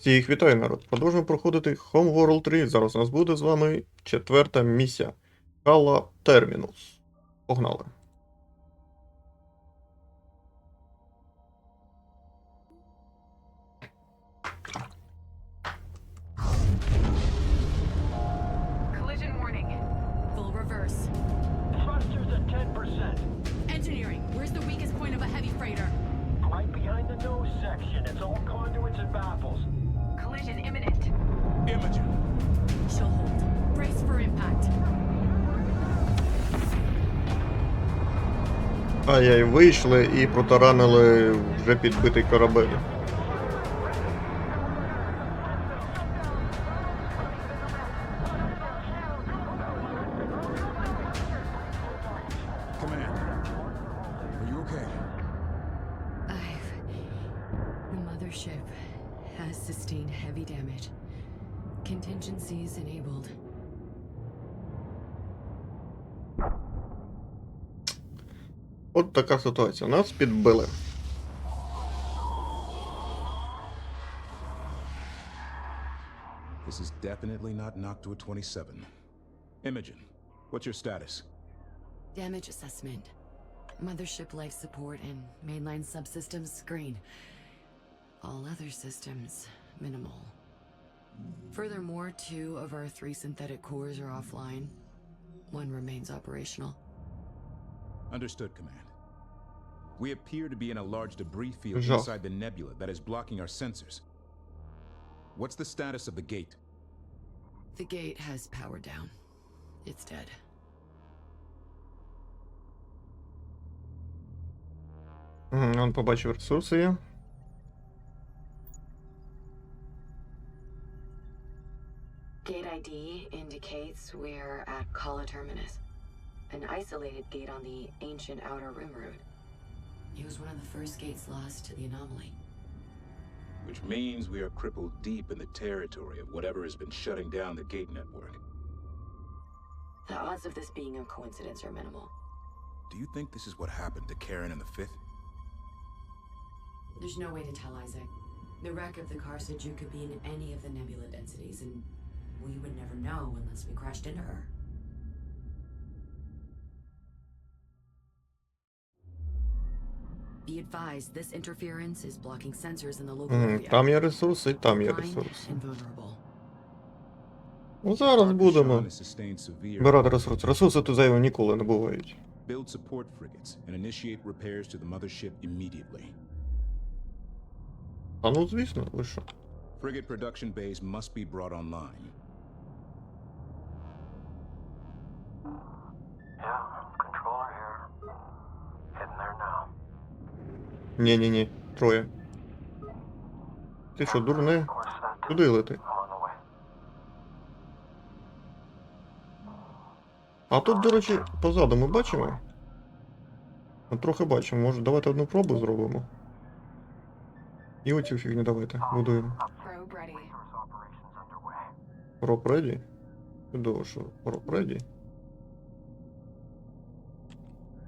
Всіх вітаю, народ. Продовжуємо проходити Home World 3. Зараз у нас буде з вами четверта місія. Кала Термінус. Погнали. Ай-яй, вийшли і протаранили вже підбитий корабель. Contingencies enabled. От така ситуація. Нас підбили. This is definitely not Noctua 27. Imogen, what's your status? Damage assessment. Mothership life support and mainline subsystems green. All other systems minimal. Furthermore, two of our three synthetic cores are offline. One remains operational. Understood, Command. We appear to be in a large debris field Жах. inside the nebula that is blocking our sensors. What's the status of the gate? The gate has power down. It's dead. Угу, Он побачив ресурси є. Gate ID indicates we're at Kala Terminus, an isolated gate on the ancient Outer Rim route. It was one of the first gates lost to the anomaly. Which means we are crippled deep in the territory of whatever has been shutting down the gate network. The odds of this being a coincidence are minimal. Do you think this is what happened to Karen and the Fifth? There's no way to tell, Isaac. The wreck of the Karsaju could be in any of the nebula densities, and we would never know unless we crashed into her. Be advised, this interference is blocking sensors in the local Угу, area. там є ресурси, і там є Fine ресурси. and vulnerable. Ну зараз будемо Sean has sustained severe збирати ресурси. Ресурси тут зайві ніколи не бувають. Build support frigates and initiate repairs to the mothership immediately. А ну звісно, ви що? Frigate production bays must be brought online. Ні-ні-ні, троє. Ти що, дурне? Куди лети? А тут, до речі, позаду ми бачимо. Ну, трохи бачимо, може давайте одну пробу зробимо. І оцю фігню давайте будуємо. Проб реді? Чудово, що проб реді.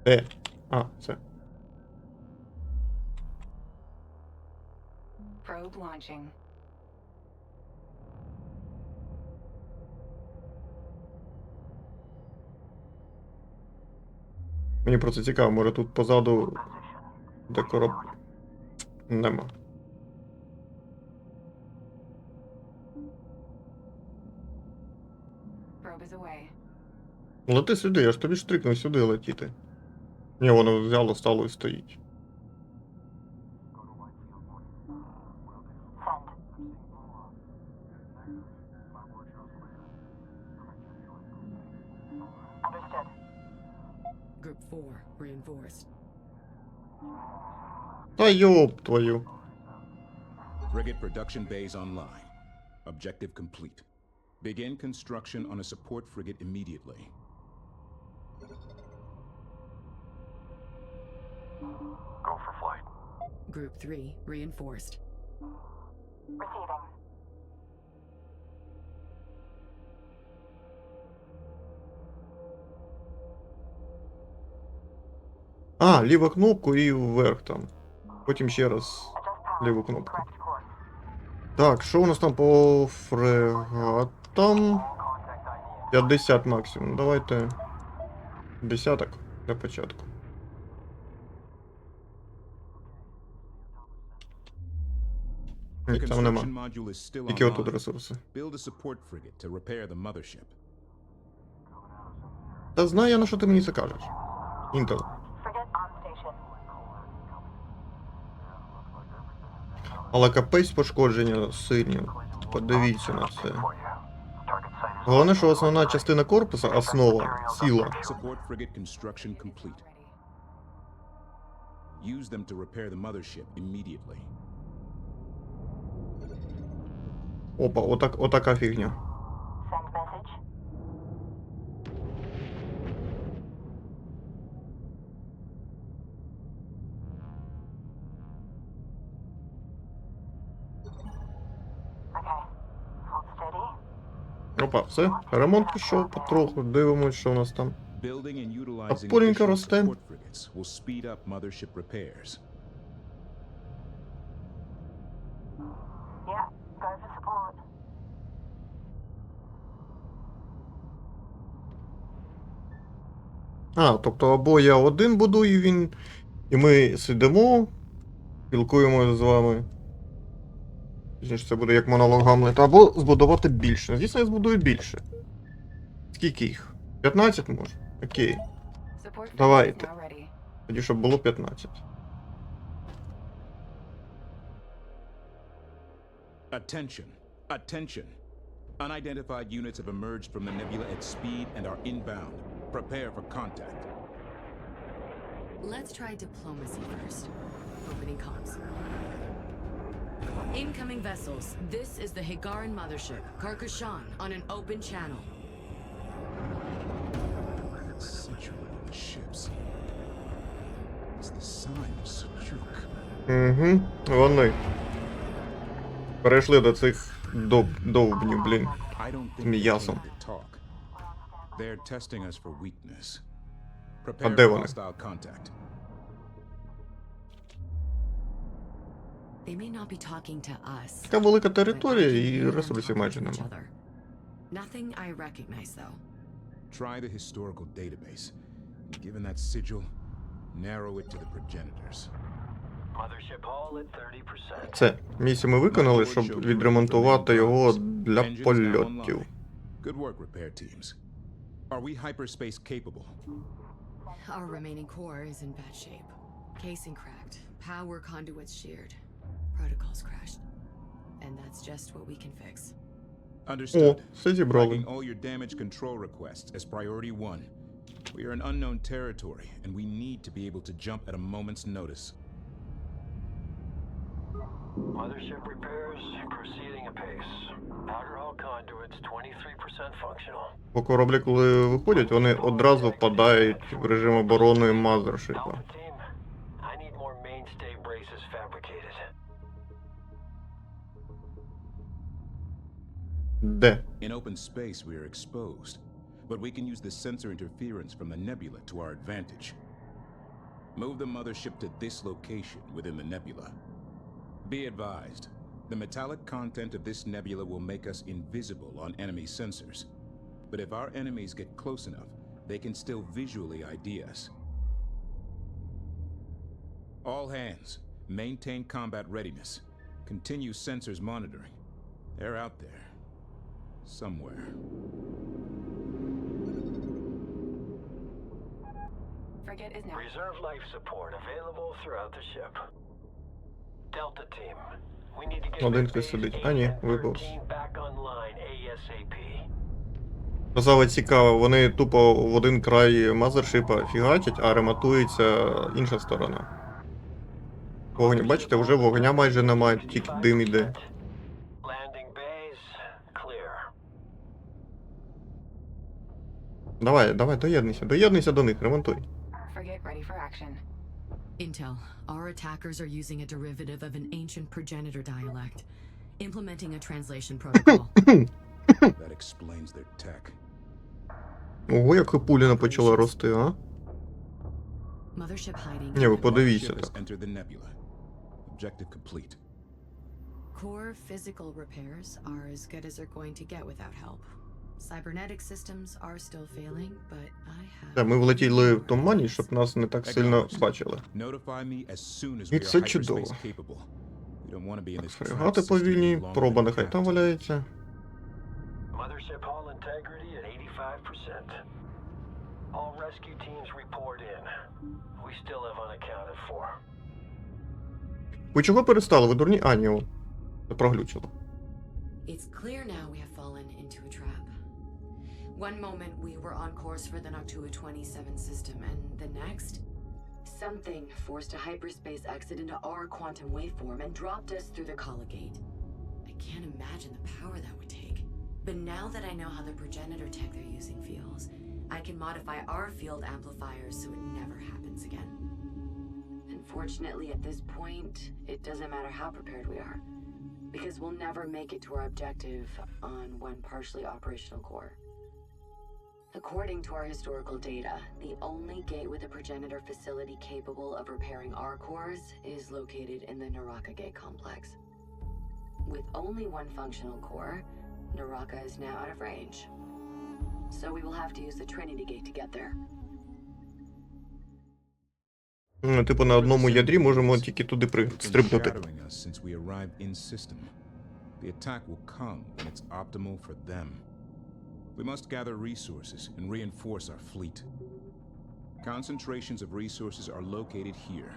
Е. А, це. Probe launching. Мені просто цікаво, може тут позаду де кораб. Нема. Лети сюди, я ж тобі штрикнув сюди летіти. Ні, воно взяло, стало і стоїть. Group 4, reinforced. Та йоп твою. Frigate production bays online. Objective complete. Begin construction on a support frigate immediately. Go for flight. Group 3, reinforced. Receiving. А, ліва кнопку і вверх там. Потім ще раз ліву кнопку. Так, що у нас там по фрегатам? 50 максимум. Давайте. Десяток для початку. Ні, там нема. Тільки отут ресурси. Та знаю я на що ти мені це кажеш. Інтел. Frigate on station. Але капець пошкодження сильні. Подивіться на це. Головне, що основна частина корпуса, основа, complete. Use them to repair the mothership immediately. Опа, отак, отака фігня. Опа, все, ремонт пішов потроху, дивимося, що у нас там. Апуренька росте. А, тобто або я один буду, і він. І ми сидимо, спілкуємося з вами. Точніше, це буде як монолог Гамлета, або збудувати більше. Звісно, я збудую більше. Скільки їх? 15 може? Окей. Давайте. Тоді, щоб було 15. Attention! Attention! Unidentified units have emerged from the nebula at speed and are inbound. Prepare for contact. Let's try diplomacy first. Opening comms. Incoming vessels. This is the Higaran mothership, Karkashan, on an open channel. Sigil on the ships. It's the sign of Seljuk. Угу, вони. Перейшли до цих дов... довбнів, блін. I don't think М'ясом. they came to talk. They're testing us for weakness. А Prepare де for вони? hostile contact. Така велика територія і ресурсів майже to each нема. other. Nothing I recognize, though. Try the historical database. Given that sigil, narrow it to the progenitors. Mothership hull at 30%. Все, місію ми виконали, щоб відремонтувати його для польотів. Good work, repair teams. Are we hyperspace capable? Our remaining core is in bad shape. Casing cracked, power conduits sheared, protocols crashed. And that's just what we can fix. О, Understood. все зібрали. Flagging all your damage control requests as priority one. We are in unknown territory, and we need to be able to jump at a moment's notice. Mothership repairs proceeding apace. Outer hull conduits 23% functional. Бо кораблі, коли виходять, вони одразу впадають в режим оборони мазершипа. Де? In open space, we are exposed, but we can use the sensor interference from the nebula to our advantage. Move the mothership to this location within the nebula. Be advised, the metallic content of this nebula will make us invisible on enemy sensors. But if our enemies get close enough, they can still visually ID us. All hands, maintain combat readiness. Continue sensors monitoring. They're out there. Somewhere. Frigate is now. Reserve life support available throughout the ship. Delta team, we need to get Один хтось сидить. А, ні, and вибив. 13 back online ASAP. Казали цікаво, вони тупо в один край мазершипа фігачать, а ремонтується інша сторона. Вогонь, бачите, вже вогня майже немає, тільки дим іде. Давай, давай, доєднуйся, доєднуйся до них, ремонтуй. Frigate ready for action. Intel, our attackers are using a derivative of an ancient progenitor dialect, implementing a translation protocol. That explains their tech. Ого, як Хипуліна почала рости, а? Mothership hiding. Ні, ви подивіться Mothership has так. entered the nebula. Objective complete. Core physical repairs are as good as they're going to get without help. Cybernetic systems are still failing, but I have. Так, ми влетіли в тумані, щоб нас не так сильно бачили. Notify me as soon as І we are це чудово. hyperspace capable. We don't want to be in Так, фрегати повільні, проба нехай там валяється. Mothership hull integrity at 85%. All rescue teams report in. We still have unaccounted for. Ви чого перестали? Ви дурні? А, ні, проглючило. It's clear now we have fallen into a trap. One moment we were on course for the Noctua 27 system, and the next, Something forced a hyperspace exit into our quantum waveform and dropped us through the Colligate. I can't imagine the power that would take. But now that I know how the progenitor tech they're using feels, I can modify our field amplifiers so it never happens again. Unfortunately, at this point, it doesn't matter how prepared we are, because we'll never make it to our objective on one partially operational core. According to our historical data, the only gate with a progenitor facility capable of repairing our cores is located in the Naraka Gate complex. With only one functional core, Naraka is now out of range. So we will have to use the Trinity Gate to get there. Ну, Типу на одному ядрі можемо тільки туди при... Стрибнути. The attack will come when it's optimal for them. We must gather resources and reinforce our fleet. Concentrations of resources are located here.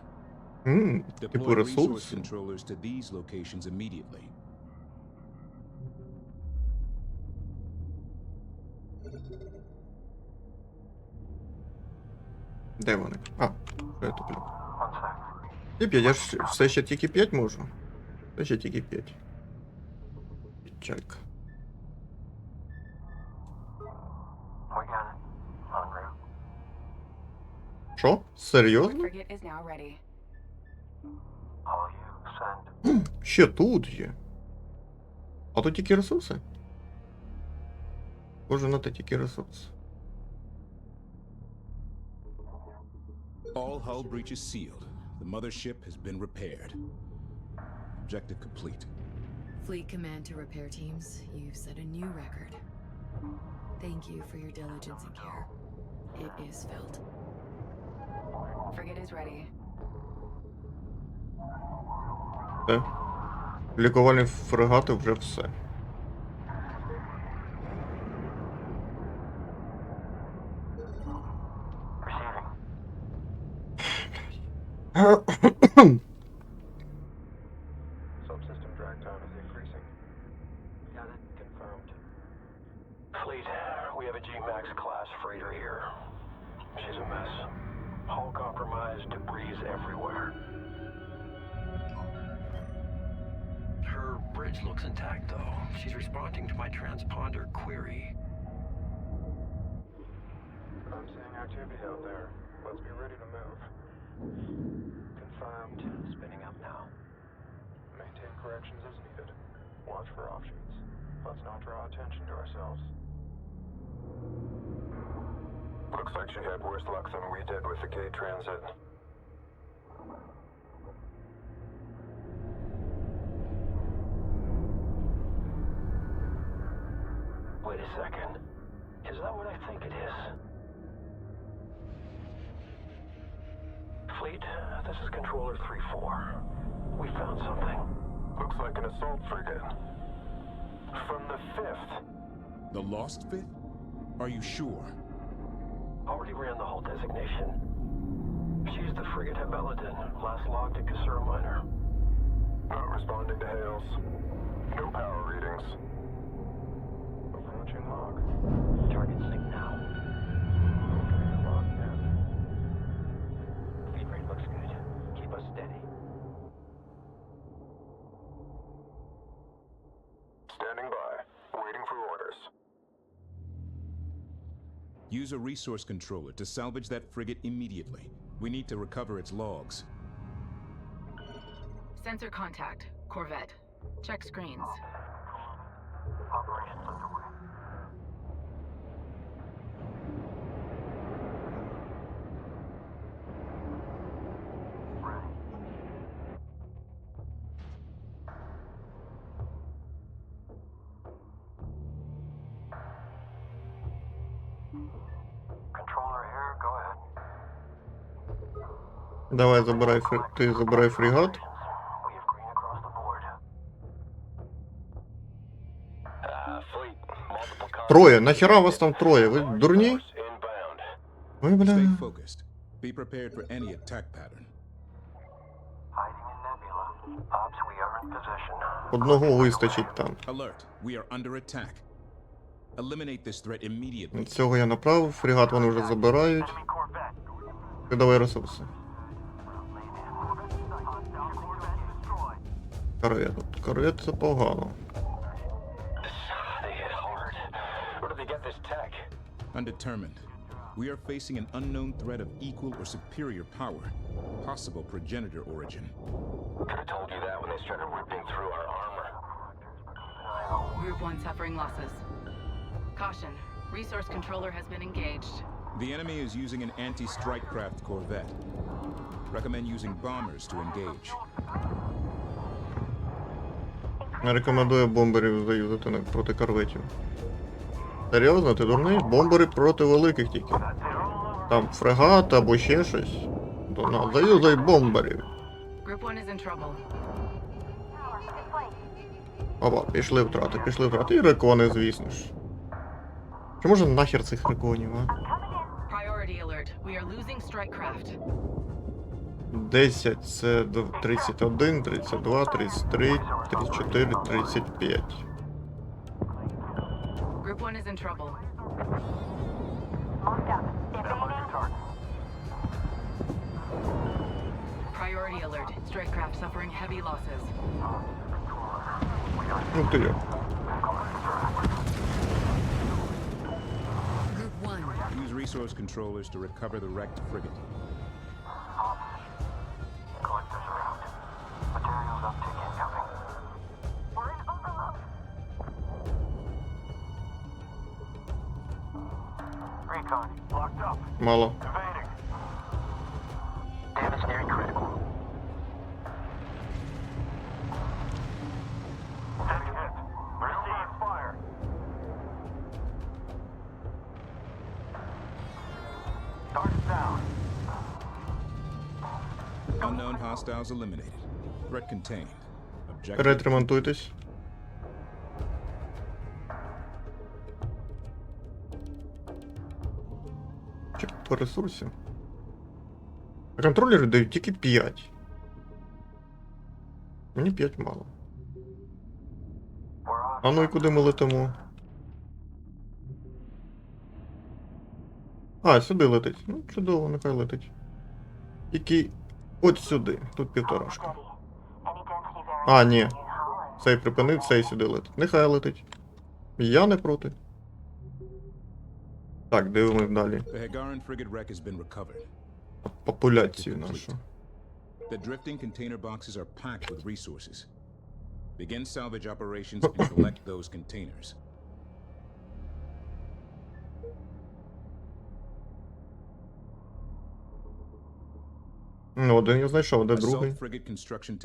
Типу Deploy resource controllers to these locations immediately. Де вони? А, що я туплю. One sec. І 5, я ж все ще тільки 5 можу. Все ще тільки 5. Печалька. We got it. En route. Що? Серйозно? Frigate is now ready. All you send. Ще тут є. А тут тільки ресурси? Боже, на те тільки ресурси. All hull breaches sealed. The mothership has been repaired. Objective complete. Fleet Command to repair teams, you've set a new record. Thank you for your diligence and care. It is felt. Frigate is ready. Все. Лікувальні фрегати вже все. Hmm. Subsystem drag time is increasing. Got it. Confirmed. Fleet, we have a G-Max class freighter here. She's a mess. Hull compromised, debris everywhere. Her bridge looks intact, though. She's responding to my transponder query. I'm seeing activity out there. Let's be ready to move. Confirmed. Spinning up now. Maintain corrections as needed. Watch for offshoots. Let's not draw attention to ourselves. Looks like she had worse luck than we did with the gate transit. Wait a second. Is that what I think it is? Fleet, this is Controller 3-4. We found something. Looks like an assault frigate. From the 5th. The Lost Fifth? Are you sure? Already ran the whole designation. She's the frigate Habeladin, last logged at Kasura Minor. Not responding to hails. No power readings. Approaching log. Target Use a resource controller to salvage that frigate immediately. We need to recover its logs. Sensor contact. Corvette. Check screens. Operations underway. Давай забирай ти забирай. Uh, contacts. Троє, нахіра вас там троє? Ви дурні? Ви, бля. Be prepared for any attack pattern. Одного вистачить там. Alert. We are under attack. Eliminate this threat immediately. Цього я направив, фрегат вони вже забирають. Ти давай ресурси. They hit hard. Where did they get this tech? Undetermined. We are facing an unknown threat of equal or superior power. Possible progenitor origin. Could have told you that when they started ripping through our armor. Group 1 suffering losses. Caution. Resource controller has been engaged. The enemy is using an anti-strike craft corvette. Recommend using bombers to engage. Рекомендую бомберів заюзати проти корветів. Серйозно, ти дурний? Бомбери проти великих тільки. Там фрегат або ще щось. То на, заюзай бомберів. 1 in trouble. Опа, пішли втрати, пішли втрати. І рекони, звісно ж. Чи може нахер цих реконів, а? 10, це д- 31, 32, 33, 34, 35. Group 1 is in trouble. Priority alert. Strike craft suffering heavy losses. Ну ти йо. Group 1, Use resource controllers to recover the wrecked frigate. Recon, locked up. Мало. Evading. Damage nearing critical. Heavy hit. Receive fire. Target down. Unknown hostiles eliminated. Threat contained. Objective Ретремонтуйтесь. Чи По ресурсів? Контролери дають тільки 5. Мені 5 мало. А ну і куди ми летимо? А, сюди летить. Ну, чудово, нехай летить. Тільки от сюди. Тут півторашка. А, ні. Цей припинив, цей сюди летить. Нехай летить. Я не проти. Так, дивимось далі. The Hagaran frigate wreck has been recovered. Популяцію нашу. The drifting container boxes are packed with resources. Begin salvage operations and collect those containers. Ну, один я знайшов, де другий. Assault frigate construction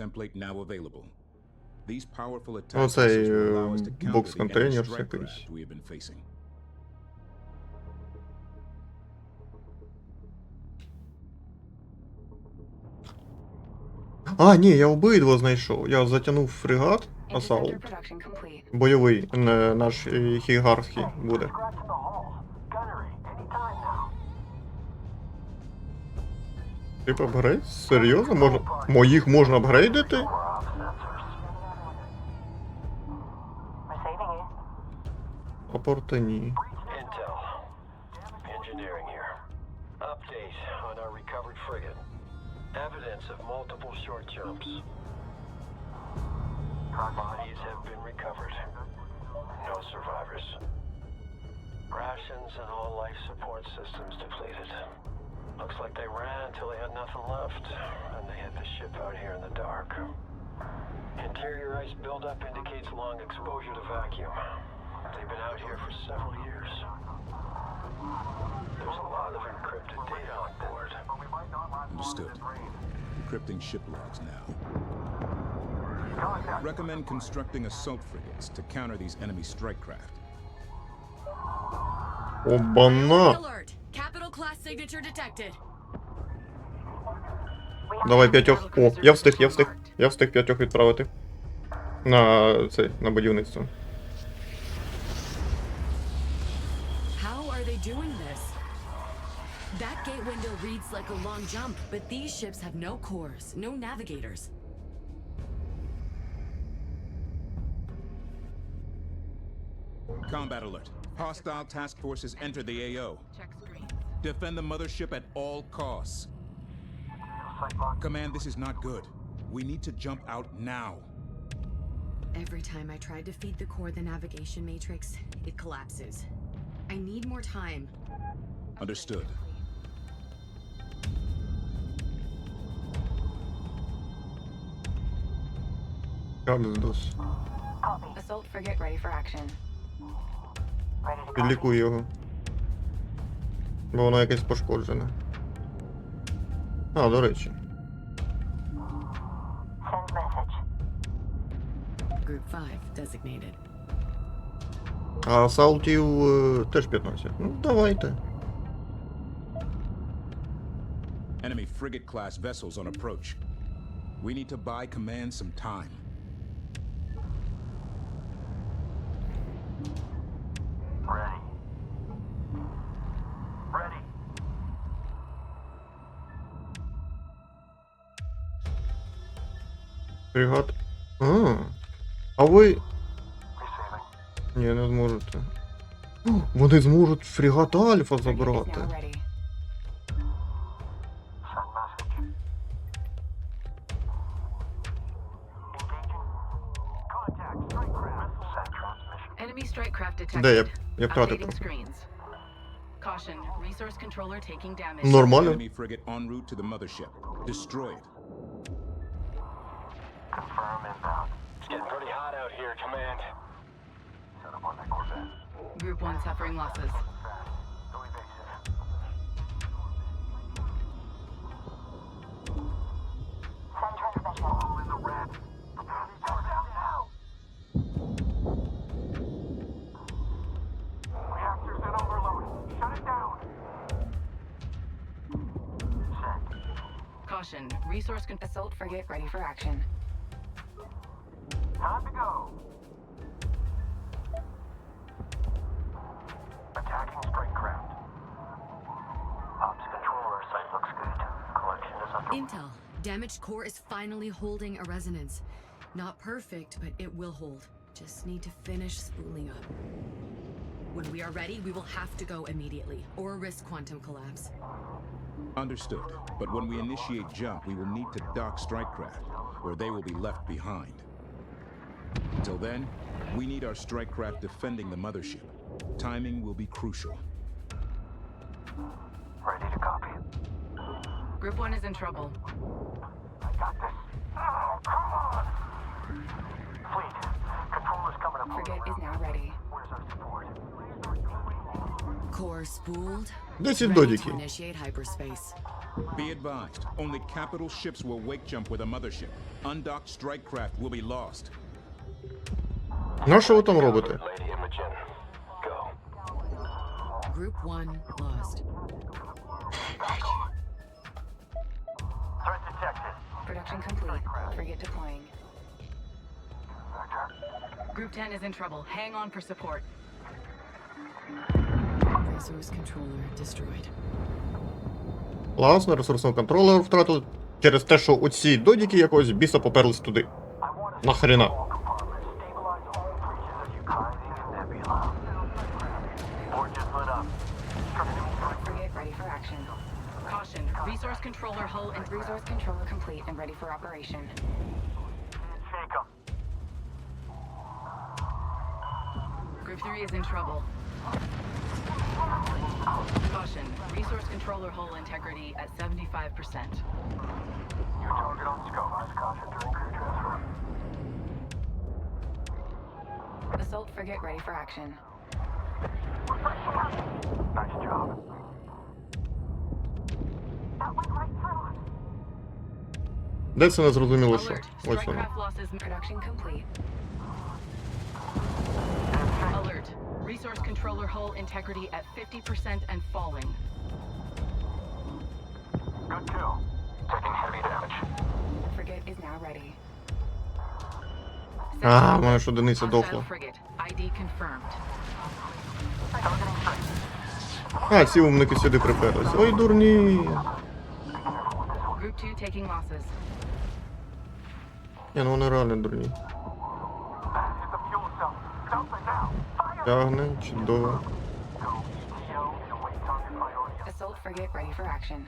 А, ні, я обидва знайшов. Я затягнув фрегат, асалт. Бойовий е, наш е, хігарський буде. Тип апгрейд? Серйозно? Можна... Моїх можна апгрейдити? Апорта ні. Jumps. Bodies have been recovered. No survivors. Rations and all life support systems depleted. Looks like they ran until they had nothing left, and they hit the ship out here in the dark. Interior ice buildup indicates long exposure to vacuum. They've been out here for several years. There's a lot of encrypted data on board. Understood Encrypting ship logs now. Recommend constructing assault frigates to counter these enemy strike craft. Обана! alert! Capital class signature detected. Давай п'ятьох. О, я встиг, я встиг. Я встиг п'ятьох відправити. На цей, на будівництво. Reads like a long jump, but these ships have no cores, no navigators. Combat alert. Hostile task forces enter the AO. Check screens. Defend the mothership at all costs. Command, this is not good. We need to jump out now. Every time I tried to feed the core the navigation matrix, it collapses. I need more time. Understood. Кабздос. Assault frigate ready for action. Ready to go. Підлікуй його. Бо воно якесь пошкоджене. А, до речі. Send message. Group 5 designated. А асаутів е, теж 15. Ну, давайте. Enemy frigate class vessels on approach. We need to buy command some time. Фрегат. А, а ви. Ні, не зможете. Вони зможуть фрегат Альфа забрати. Де я, я втратив. Нормально. Confirm inbound. It's getting pretty hot out here, Command. Set up on that Corvette. Group 1 suffering losses. Resource con- assault ready for action. Time to go. Attacking strike craft. Ops controller, site looks good. Collection is under. Intel. Damaged core is finally holding a resonance. Not perfect, but it will hold. Just need to finish spooling up. When we are ready, we will have to go immediately, or risk quantum collapse. Understood. But when we initiate jump, we will need to dock Strikecraft, or they will be left behind. Until then, we need our strike craft defending the mothership. Timing will be crucial. Ready to copy. Group 1 is in trouble. I got this. Oh, come on! Fleet, controller's coming up. on the Frigate is route. now ready. Where's our support? Core spooled. 10 Ready to додіків. initiate hyperspace. Be advised, only capital ships will wake jump with a mothership. Undocked strike craft will be lost. Ну що ви там робите? Lady Imogen. Go. Group 1 lost. Threat detected. Production complete. Frigate deploying. Group 10 is in trouble. Hang on for support. Resource controller destroyed. Класно, ресурсного контролера втратили через те, що оці додіки якогось біса поперлись туди. Нахрена. Port just lit up. Frigate ready for action. Caution, resource controller hull and resource controller complete and ready for operation. Shake em. Group 3 is in trouble. Caution, resource controller hull integrity at 75%. Your target on scope, caution 3. Assault frigate ready for action. Nice job. That went right through us. Де це не зрозуміло, що? Alert, Ось strike воно. craft losses. Production complete. Alert, resource controller hull integrity at 50% and falling. Good kill. Taking heavy damage. Frigate is now ready. А, в мене ж одиниця Hostile дохла. frigate. ID confirmed. А, ці умники сюди приперлись. Ой, дурні. Group 2 taking losses. Ні, ну вони реально дурні. Hit the fuel cell. Open now. Fire! Тягне, чудово. Go ETO and await target priority. Assault frigate ready for action.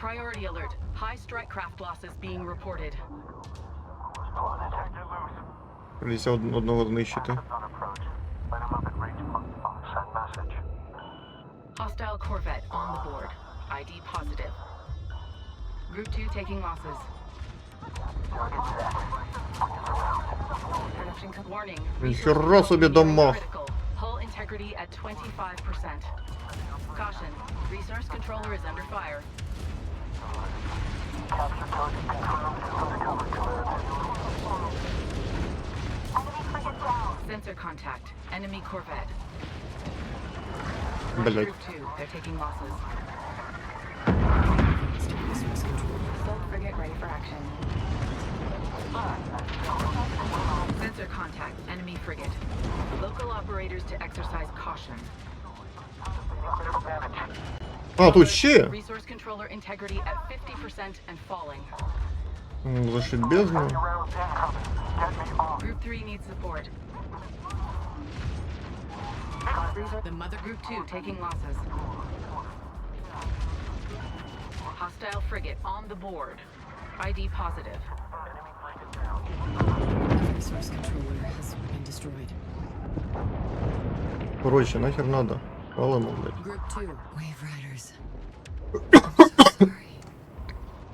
Priority alert. High strike craft losses being reported. plus five. Send message. Hostile corvette on the board. ID positive. Group 2 taking losses. Production co- warning. Ніхера resource собі control дамаг. critical. Hull integrity at 25%. Caution. Resource controller is under fire. Capture target confirmed. Undercover command. Enemy frigate down. Sensor contact. Enemy corvette. Блять. Group 2, they're taking losses. Resource control. Assault frigate ready for action. Sensor contact. Enemy frigate. Local operators to exercise caution. Critical damage. А, тут ще? Resource controller integrity at 50% and falling. М, Зашить бездну. Rounds incoming. Get me off. Group 3 needs support. The mother group 2 taking losses. Hostile frigate on the board. ID positive. Resource controller has been destroyed. Коротше, нахер надо. Валимо, блядь. Group 2. Wave Riders. so sorry.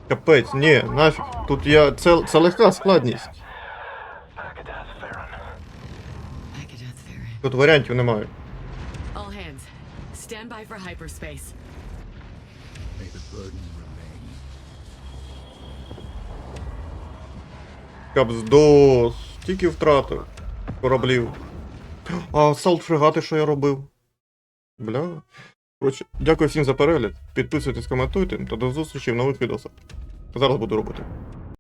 Капець, ні, нафіг. Тут я. Це, це легка складність. Akadath Farron. Agadoth Farron. Тут варіантів немає. Stand by for hyperspace. May the burden remain. Капздос. Тільки втратив. Кораблів. А салт фрегати, що я робив? Бля. Коротше, дякую всім за перегляд. Підписуйтесь, коментуйте та до зустрічі в нових відосах. Зараз буду робити.